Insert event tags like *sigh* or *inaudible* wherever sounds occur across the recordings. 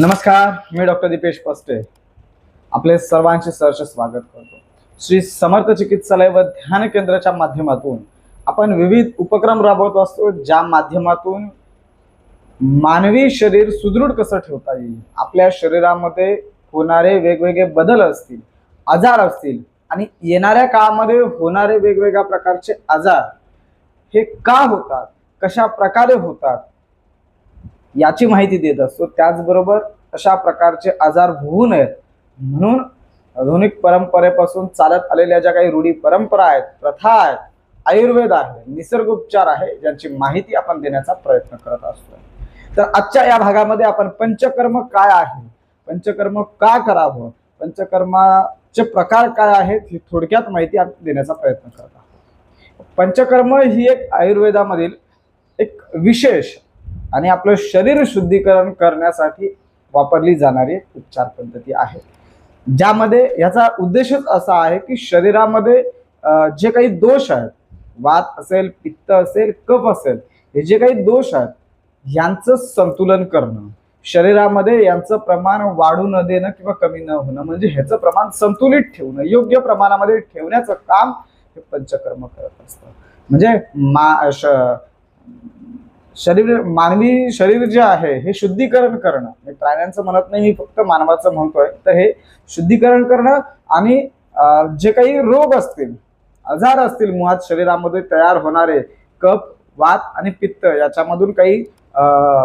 नमस्कार मी डॉक्टर दीपेश पस्टे आपले सर्वांचे सहर्ष स्वागत करतो. श्री समर्थ चिकित्सालय व ध्यान केंद्राच्या माध्यमातून आपण विविध उपक्रम राबवत असतो ज्या माध्यमातून मानवी शरीर सुदृढ कसं ठेवता येईल आपल्या शरीरामध्ये होणारे वेगवेगळे बदल असतील आजार असतील आणि येणाऱ्या काळामध्ये होणारे वेगवेगळ्या प्रकारचे आजार हे का होतात कशा प्रकारे होतात याची माहिती देत असतो. त्याचबरोबर अशा प्रकारचे आजार होऊ नयेत. म्हणून आधुनिक परंपरेपासून चालत आलेल्या ज्या काही रूढी परंपरा आहेत प्रथा आहेत आयुर्वेद आहे निसर्ग उपचार आहे ज्यांची माहिती आपण देण्याचा प्रयत्न करत असतो तर आजच्या या भागामध्ये आपण पंचकर्म काय आहे? पंचकर्म का करावं? पंचकर्माचे प्रकार काय आहेत? ही थोडक्यात माहिती आपण देण्याचा प्रयत्न करत आहोत. पंचकर्म ही एक आयुर्वेदामधील एक विशेष आणि आपलं शरीर शुद्धीकरण करण्यासाठी वापरली जाणारी उपचार पद्धती आहे. ज्यामध्ये याचा उद्देशच असा आहे की शरीरामध्ये जे काही दोष आहेत वात असेल पित्त असेल कफ असेल हे जे काही दोष आहेत यांचं संतुलन करणं शरीरामध्ये यांचं प्रमाण वाढू न देणं किंवा कमी न होणं म्हणजे ह्याचं प्रमाण संतुलित ठेवणं योग्य प्रमाणामध्ये ठेवण्याचं काम हे पंचकर्म करत असतं. म्हणजे मा श- शरीर मानवी शरीर जे आहे हे शुद्धीकरण करणं. म्हणजे प्राण्यांचं म्हणत नाही मी फक्त मानवाचं म्हणतोय. तर हे शुद्धीकरण करणं आणि जे काही रोग असतील आजार असतील मुळात शरीरामध्ये तयार होणारे कप वात आणि पित्त याच्यामधून काही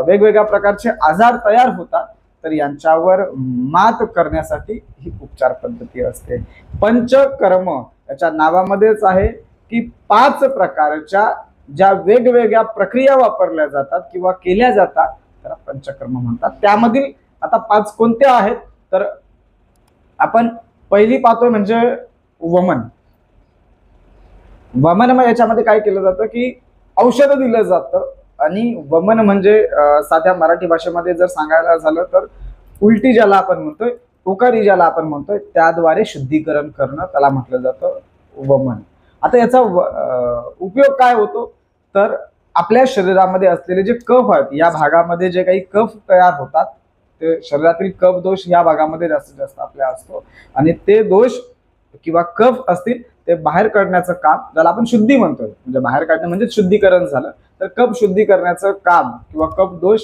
वेगवेगळ्या प्रकारचे आजार तयार होतात तर यांच्यावर मात करण्यासाठी ही उपचार पद्धती असते. पंचकर्म याच्या नावामध्येच आहे की पाच प्रकारच्या ज्या वेगवेगळ्या प्रक्रिया वापरल्या जातात किंवा केल्या जातात त्याला पंचकर्म म्हणतात. त्यामधील आता पाच कोणत्या आहेत? तर आपण पहिली पाहतोय म्हणजे वमन. वमन मग याच्यामध्ये काय केलं जातं की औषध दिलं जातं आणि वमन म्हणजे साध्या मराठी भाषेमध्ये जर सांगायला झालं तर उलटी ज्याला आपण म्हणतोय उकारी ज्याला आपण म्हणतोय त्याद्वारे शुद्धीकरण करणं त्याला म्हटलं जातं वमन. आता याचा व- उपयोग काय होतो? तर आपल्या शरीरामध्ये असलेले जे कफ आहेत या भागामध्ये जे काही कफ तयार होतात ते शरीरातील कफ दोष या भागामध्ये जास्तीत जास्त आपल्या असतो. आणि ते दोष किंवा कफ असतील ते बाहेर काढण्याचं काम ज्याला आपण शुद्धी म्हणतोय म्हणजे बाहेर काढणं म्हणजे शुद्धीकरण झालं. तर कफ शुद्धी करण्याचं काम किंवा कफ दोष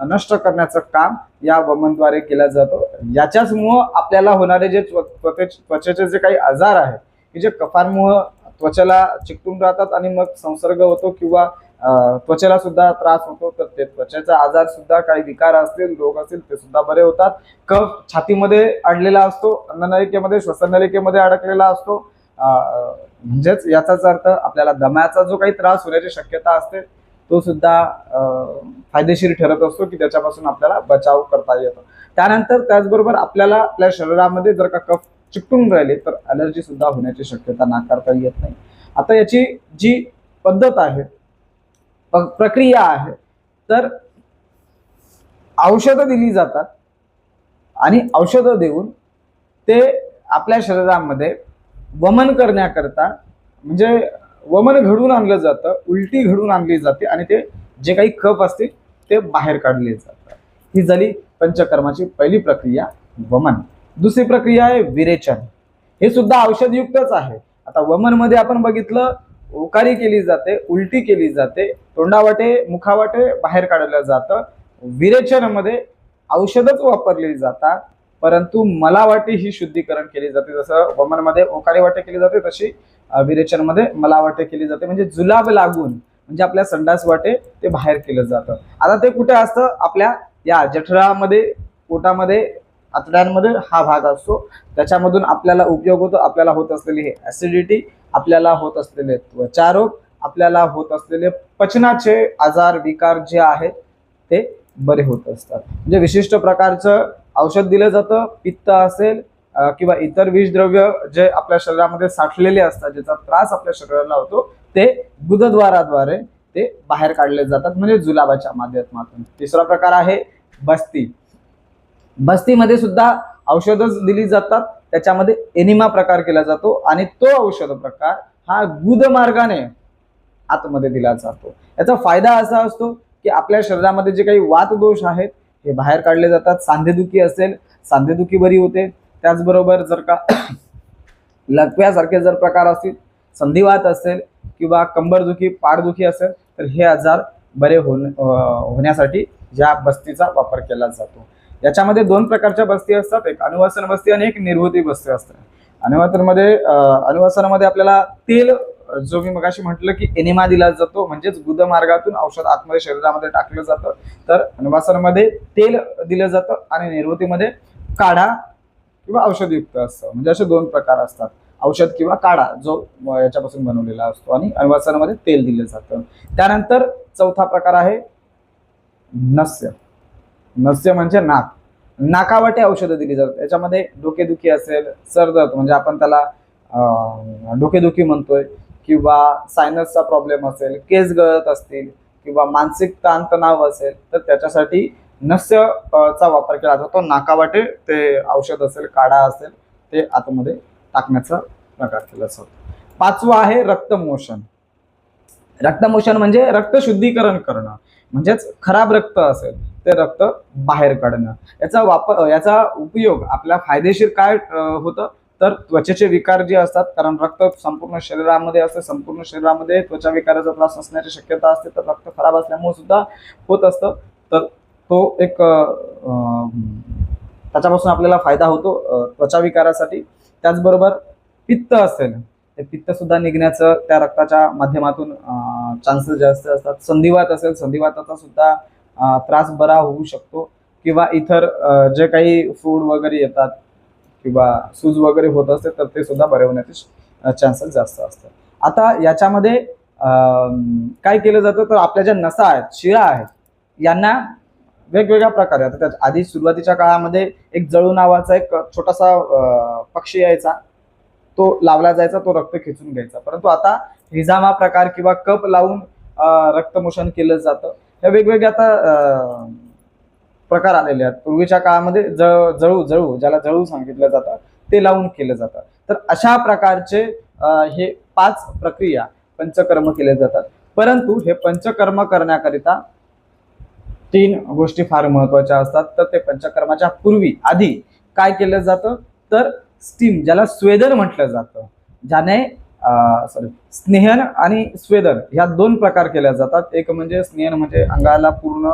नष्ट करण्याचं काम या वमनद्वारे केलं जातं. याच्याचमुळं आपल्याला होणारे जे त्व- त्वचेचे जे काही आजार आहेत की जे कफांमुळं त्वचेला चिकटून राहतात आणि मग संसर्ग होतो किंवा त्वचेला सुद्धा त्रास होतो तर ते त्वचेचा आजार सुद्धा काही विकार असतील रोग असतील ते सुद्धा बरे होतात. कफ छातीमध्ये अडलेला असतो अन्ननलिकेमध्ये श्वसननलिकेमध्ये अडकलेला असतो. म्हणजेच याचाच अर्थ आपल्याला दम्याचा जो काही त्रास होण्याची शक्यता असते तो सुद्धा फायदेशीर ठरत असतो की त्याच्यापासून आपल्याला बचाव करता येतो. त्यानंतर त्याचबरोबर आपल्याला आपल्या शरीरामध्ये जर का कफ चिकटून राहिले तर अलर्जी सुद्धा होण्याची शक्यता नाकारता येत नाही. आता याची जी पद्धत आहे प्रक्रिया आहे तर औषधं दिली जातात आणि औषधं देऊन ते आपल्या शरीरामध्ये वमन करण्याकरता म्हणजे वमन घडून आणलं जातं उलटी घडून आणली जाते आणि ते जे काही कप असतील ते बाहेर काढले जातात. ही झाली पंचकर्माची पहिली प्रक्रिया वमन. दुसरी प्रक्रिया आहे विरेचन. हे सुद्धा औषधयुक्तच आहे. आता वमनमध्ये आपण बघितलं ओकारी केली जाते उलटी केली जाते तोंडावाटे मुखावाटे बाहेर काढलं जातं. विरेचनमध्ये औषधच वापरली जातात परंतु मलावाटे ही शुद्धीकरण केली जाते. जसं वमनमध्ये ओकारी वाटे केली जाते तशी अं, विरेचनमध्ये मलावाटे केली जाते. म्हणजे जुलाब लागून म्हणजे आपल्या संडास वाटे ते बाहेर केलं जातं. आता ते कुठे असतं? आपल्या या जठरामध्ये पोटामध्ये आतड्यांमध्ये हा भाग असतो. त्याच्यामधून आपल्याला उपयोग होतो आपल्याला होत असलेली हे ऍसिडिटी आपल्याला होत असलेले त्वचारोग आपल्याला होत असलेले पचनाचे आजार विकार जे आहेत ते बरे होत असतात. म्हणजे विशिष्ट प्रकारचं औषध दिलं जातं पित्त असेल किंवा इतर विषद्रव्य जे आपल्या शरीरामध्ये साठलेले असतात ज्याचा त्रास आपल्या शरीराला होतो ते गुदद्वाराद्वारे ते बाहेर काढले जातात म्हणजे जुलाबाच्या माध्यमातून. तिसरा प्रकार आहे बस्ती. बस्तीमध्ये सुद्धा औषधच दिली जातात. त्याच्यामध्ये एनिमा प्रकार केला जातो आणि तो औषध प्रकार हा गुद मार्गाने आतमध्ये दिला जातो. याचा फायदा असा असतो की आपल्या शरीरामध्ये जे काही वात दोष आहेत हे बाहेर काढले जातात. सांधेदुखी असेल सांधेदुखी बरी होते. त्याचबरोबर जर का *coughs* लकव्यासारखे जर प्रकार असतील संधिवात असेल किंवा कंबरदुखी पाठदुखी असेल तर हे आजार बरे होण होण्यासाठी या बस्तीचा वापर केला जातो. याच्यामध्ये दोन प्रकारच्या बस्ती असतात. एक अनुवासन बस्ती आणि एक निर्वृती बस्ती असते. अनुवासनमध्ये अनुवासनामध्ये आपल्याला तेल जो मी मगाशी म्हटलं की एनिमा दिला जातो म्हणजेच गुदमार्गातून औषध आतमध्ये शरीरामध्ये टाकलं जातं. तर अनुवासनामध्ये तेल दिलं जातं आणि निर्वृतीमध्ये काढा किंवा औषधयुक्त असतं. म्हणजे असे दोन प्रकार असतात. औषध किंवा काढा जो याच्यापासून बनवलेला असतो आणि अनुवासनामध्ये तेल दिलं जातं. त्यानंतर चौथा प्रकार आहे नस्य. नस्य म्हणजे नाक. नाकावाटे औषधं दिली जातात. याच्यामध्ये डोकेदुखी असेल सरदर्द म्हणजे आपण त्याला डोकेदुखी म्हणतोय किंवा सायनसचा प्रॉब्लेम असेल केस गळत असतील किंवा मानसिक ताणतणाव असेल तर त्याच्यासाठी नस्य चा वापर केला जातो. नाकावाटे ते औषध असेल काढा असेल ते आतमध्ये टाकण्याचा प्रकार केला जातो. पाचवा आहे रक्तमोशन. रक्तमोशन म्हणजे रक्त शुद्धीकरण करणं. म्हणजेच खराब रक्त असेल ते रक्त बाहेर काढणं. याचा वापर याचा उपयोग आपल्या फायदेशीर काय होतं? तर त्वचेचे विकार जे असतात कारण रक्त संपूर्ण शरीरामध्ये असते संपूर्ण शरीरामध्ये त्वचा विकाराचा त्रास असण्याची शक्यता असते तर रक्त खराब असल्यामुळे सुद्धा होत असतं. तर तो एक त्याच्यापासून आपल्याला फायदा होतो त्वचा विकारासाठी. त्याचबरोबर पित्त असेल ते पित्त सुद्धा निघण्याचं त्या रक्ताच्या माध्यमातून चान्सेस जास्त असतात. संधिवात असेल संधिवाताचा सुद्धा त्रास बरा होऊ शकतो. किंवा इतर जे काही फूड वगैरे येतात किंवा सूज वगैरे होत असते तर ते सुद्धा बरे होण्याचे चान्सेस जास्त असतात. आता याच्यामध्ये काय केलं जातं तर आपल्या ज्या नसा आहेत शिळा आहेत यांना वेगवेगळ्या प्रकारे आता त्याच्या आधी सुरुवातीच्या काळामध्ये एक जळू नावाचा एक छोटासा पक्षी यायचा. तो लावला जायचा तो रक्त खेचून घ्यायचा. परंतु आता हिजामा प्रकार किंवा कप लावून रक्तमोषण केलं जातं. ह्या वेगवेगळ्या आता प्रकार आलेले आहेत. पूर्वीच्या काळामध्ये जळ जळू जळू ज्याला जळू सांगितलं जातं ते लावून केलं जातं. तर अशा प्रकारचे हे पाच प्रक्रिया पंचकर्म केले जातात. परंतु हे पंचकर्म करण्याकरिता तीन गोष्टी फार महत्त्वाच्या असतात. तर ते पंचकर्माच्या पूर्वी आधी काय केलं जातं? तर स्टीम ज्याला स्वेदन म्हटलं जातं. ज्याने सॉरी स्नेहन आणि स्वेदन ह्या दोन प्रकार केल्या जातात. एक म्हणजे स्नेहन म्हणजे अंगाला पूर्ण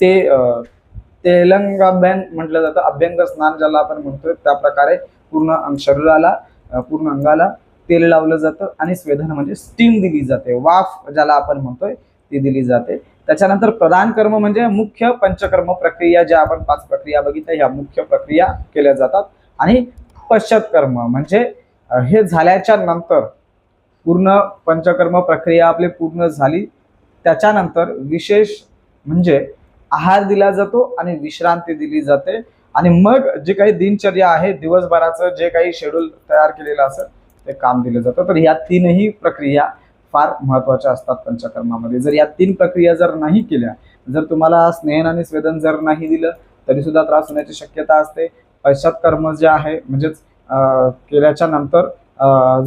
ते अं, तेलंगाभ्यान म्हटलं जातं. अभ्यंग स्नान ज्याला आपण म्हणतोय त्या प्रकारे पूर्ण अंग शरीराला पूर्ण अंगाला तेल लावलं जातं आणि स्वेदन म्हणजे स्टीम दिली जाते. वाफ ज्याला आपण म्हणतोय ती दिली जाते. त्याच्यानंतर प्रधान कर्म म्हणजे मुख्य पंचकर्म प्रक्रिया ज्या आपण पाच प्रक्रिया बघितल्या ह्या मुख्य प्रक्रिया केल्या जातात. आणि पश्चात कर्म म्हणजे हे झाल्याच्यानंतर पूर्ण पंचकर्म प्रक्रिया आपली पूर्ण झाली. त्याच्यानंतर विशेष म्हणजे आहार दिला जातो आणि विश्रांती दिली जाते. आणि मग जे काही दिनचर्या आहे दिवसभराचं जे काही शेड्यूल तयार केलेलं असेल ते काम दिलं जातं. तर ह्या तीनही प्रक्रिया फार महत्त्वाच्या असतात पंचकर्मामध्ये. जर या तीन प्रक्रिया जर नाही केल्या जर तुम्हाला स्नेहन आणि स्वेदन जर नाही दिलं तरी सुद्धा त्रास होण्याची शक्यता असते. पश्चात कर्म जे आहे म्हणजेच केल्याच्यानंतर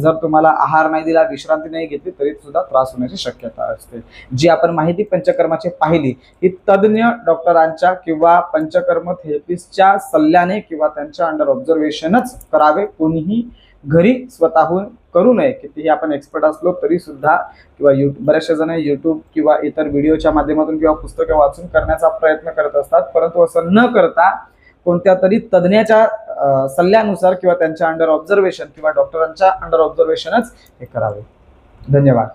जर तुम्हाला आहार नाही दिला विश्रांती नाही घेतली तरी सुद्धा त्रास होण्याची शक्यता असते. जी आपण माहिती पंचकर्माची पाहिली ही तज्ज्ञ डॉक्टरांच्या किंवा पंचकर्म थेरपिस्टच्या सल्ल्याने किंवा त्यांच्या अंडर ऑब्झर्वेशनच करावे. कोणीही घरी स्वतःहून करू नये. कितीही आपण एक्सपर्ट असलो तरी सुद्धा किंवा यू बऱ्याचशा जण युट्यूब किंवा इतर व्हिडिओच्या माध्यमातून किंवा पुस्तकं वाचून करण्याचा प्रयत्न करत असतात. परंतु असं न करता कोणत्या तरी तज्ज्ञाच्या सल्ल्यानुसार किंवा त्यांच्या अंडर ऑब्झर्वेशन किंवा डॉक्टरांच्या अंडर ऑब्झर्वेशनच हे करावे. धन्यवाद.